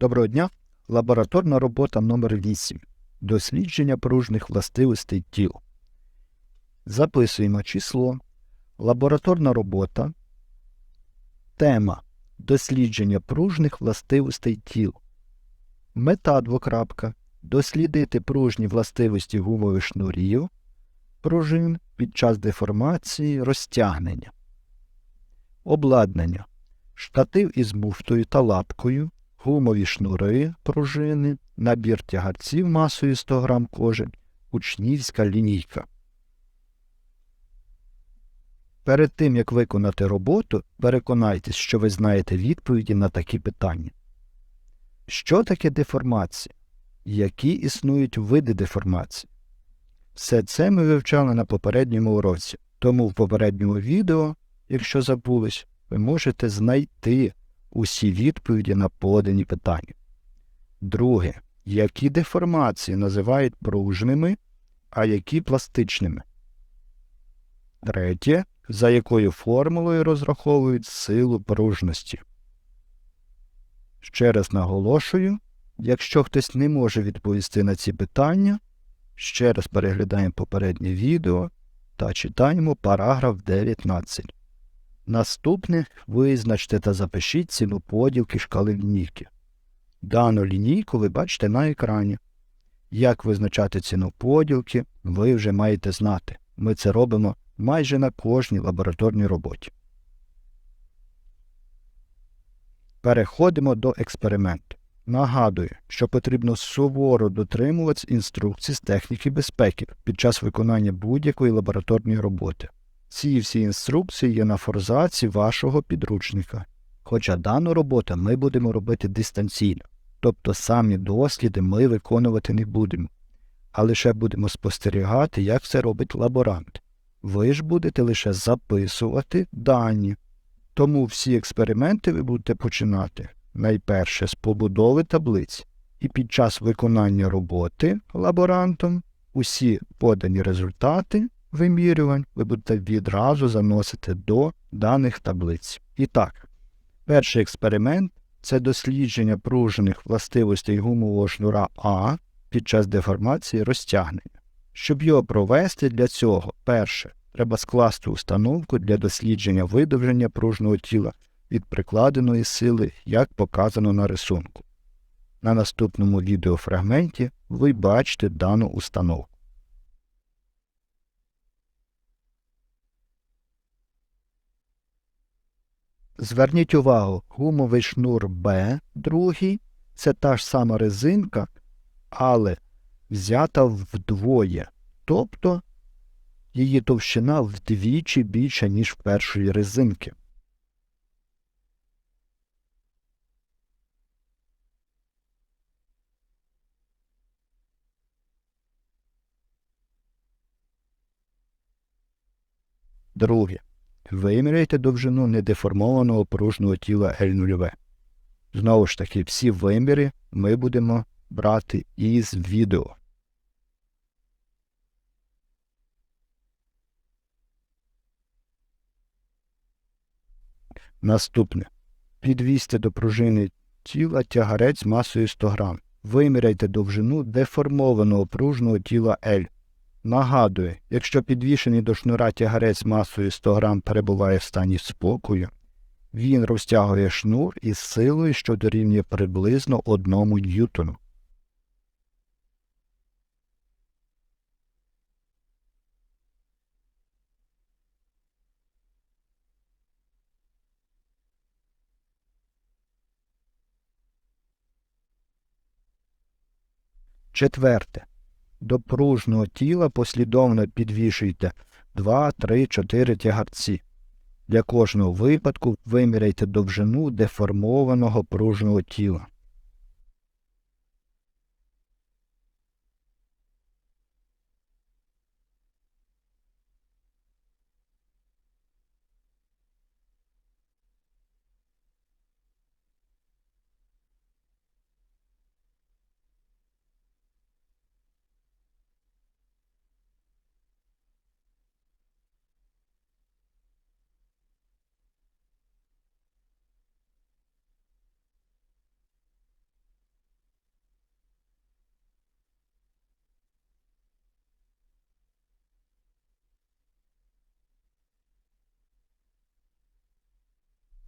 Доброго дня. Лабораторна робота номер 8 Дослідження пружних властивостей тіл. Записуємо число. Лабораторна робота. Тема Дослідження пружних властивостей тіл. Мета двокрапка. Дослідити пружні властивості гумових шнурів, пружин під час деформації, розтягнення. Обладнання. Штатив із муфтою та лапкою, гумові шнури, пружини, набір тягарців масою 100 г кожен, учнівська лінійка. Перед тим, як виконати роботу, переконайтесь, що ви знаєте відповіді на такі питання. Що таке деформація? Які існують види деформації? Все це ми вивчали на попередньому уроці, тому в попередньому відео, якщо забулись, ви можете знайти усі відповіді на подані питання. Друге, які деформації називають пружними, а які пластичними. Третє, за якою формулою розраховують силу пружності. Ще раз наголошую, якщо хтось не може відповісти на ці питання, ще раз переглядаємо попереднє відео та читаємо параграф 19. Наступне визначте та запишіть ціну поділки шкали лінійки. Дану лінійку ви бачите на екрані. Як визначати ціну поділки, ви вже маєте знати. Ми це робимо майже на кожній лабораторній роботі. Переходимо до експерименту. Нагадую, що потрібно суворо дотримуватися інструкцій з техніки безпеки під час виконання будь-якої лабораторної роботи. Ці всі інструкції є на форзаці вашого підручника. Хоча дану роботу ми будемо робити дистанційно, тобто самі досліди ми виконувати не будемо, а лише будемо спостерігати, як це робить лаборант. Ви ж будете лише записувати дані. Тому всі експерименти ви будете починати найперше з побудови таблиць, і під час виконання роботи лаборантом усі подані результати вимірювань ви будете відразу заносити до даних таблиць. І так, перший експеримент це дослідження пружених властивостей гумового шнура А під час деформації розтягнення. Щоб його провести для цього, перше, треба скласти установку для дослідження видовження пружного тіла від прикладеної сили, як показано на рисунку. На наступному відеофрагменті ви бачите дану установку. Зверніть увагу, гумовий шнур Б другий це та ж сама резинка, але взята вдвоє, тобто її товщина вдвічі більша, ніж в першої резинки. Друге. Виміряйте довжину недеформованого пружного тіла L0. Знову ж таки, всі виміри ми будемо брати із відео. Наступне. Підвісьте до пружини тіла тягарець масою 100 г. Виміряйте довжину деформованого пружного тіла L. Нагадую, якщо підвішений до шнура тягарець масою 100 г перебуває в стані спокою, він розтягує шнур із силою, що дорівнює приблизно 1 ньютону. Четверте. До пружного тіла послідовно підвішуйте 2, 3, 4 тягарці. Для кожного випадку виміряйте довжину деформованого пружного тіла.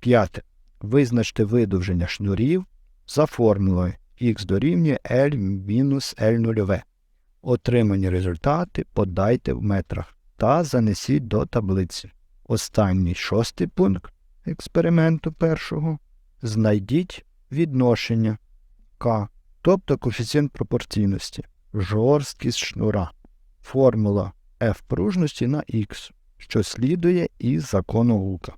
П'яте. Визначте видовження шнурів за формулою х дорівнює L мінус L нульове. Отримані результати подайте в метрах та занесіть до таблиці. Останній шостий пункт експерименту першого. Знайдіть відношення К, тобто коефіцієнт пропорційності, жорсткість шнура, формула F пружності на Х, що слідує із закону Гука.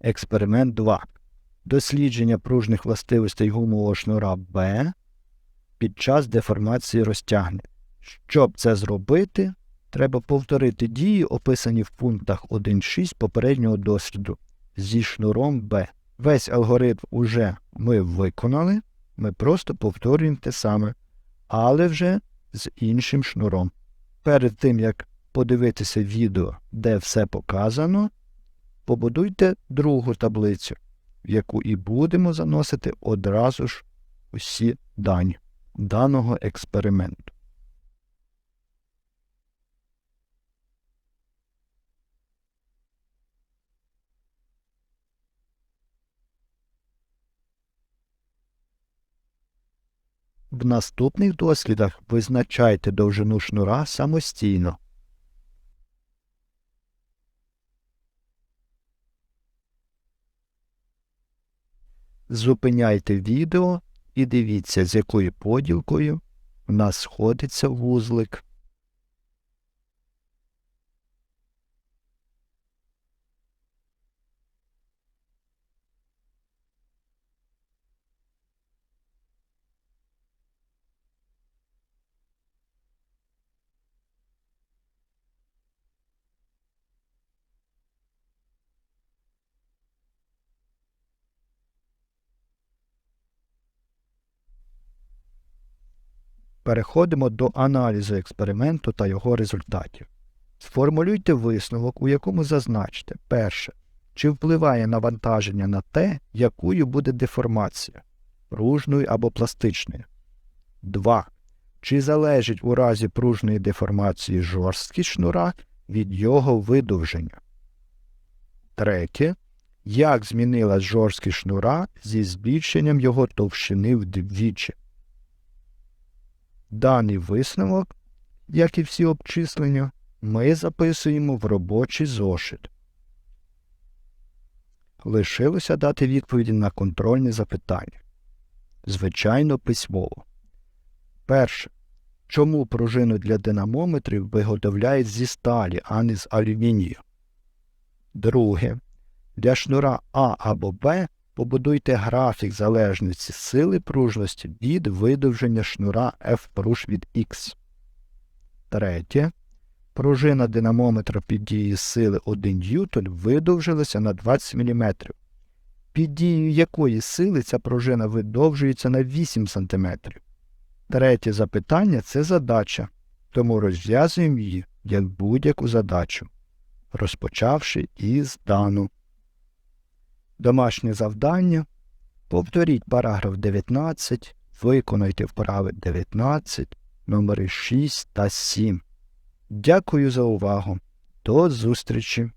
Експеримент 2. Дослідження пружних властивостей гумового шнура Б під час деформації розтягнень. Щоб це зробити, треба повторити дії, описані в пунктах 1.6 попереднього досліду зі шнуром Б. Весь алгоритм уже ми виконали, ми просто повторюємо те саме, але вже з іншим шнуром. Перед тим, як подивитися відео, де все показано, побудуйте другу таблицю, в яку і будемо заносити одразу ж усі дані даного експерименту. В наступних дослідах визначайте довжину шнура самостійно. Зупиняйте відео і дивіться, з якою поділкою в нас сходиться вузлик. Переходимо до аналізу експерименту та його результатів. Сформулюйте висновок, у якому зазначте перше, чи впливає навантаження на те, якою буде деформація пружною або пластичною. 2. Чи залежить у разі пружної деформації жорсткість шнура від його видовження. Третє. Як змінилась жорсткість шнура зі збільшенням його товщини вдвічі. Даний висновок, як і всі обчислення, ми записуємо в робочий зошит. Лишилося дати відповіді на контрольні запитання. Звичайно, письмово. Перше. Чому пружину для динамометрів виготовляють зі сталі, а не з алюмінію? Друге. Для шнура А або Б побудуйте графік залежності сили пружності від видовження шнура F пруж від X. Третє. Пружина динамометра під дією сили 1 Ньютон видовжилася на 20 мм. Під дією якої сили ця пружина видовжується на 8 см. Третє запитання це задача, тому розв'язуємо її як будь-яку задачу, розпочавши із дану. Домашнє завдання. Повторіть параграф 19, виконайте вправи 19, номери 6 та 7. Дякую за увагу. До зустрічі!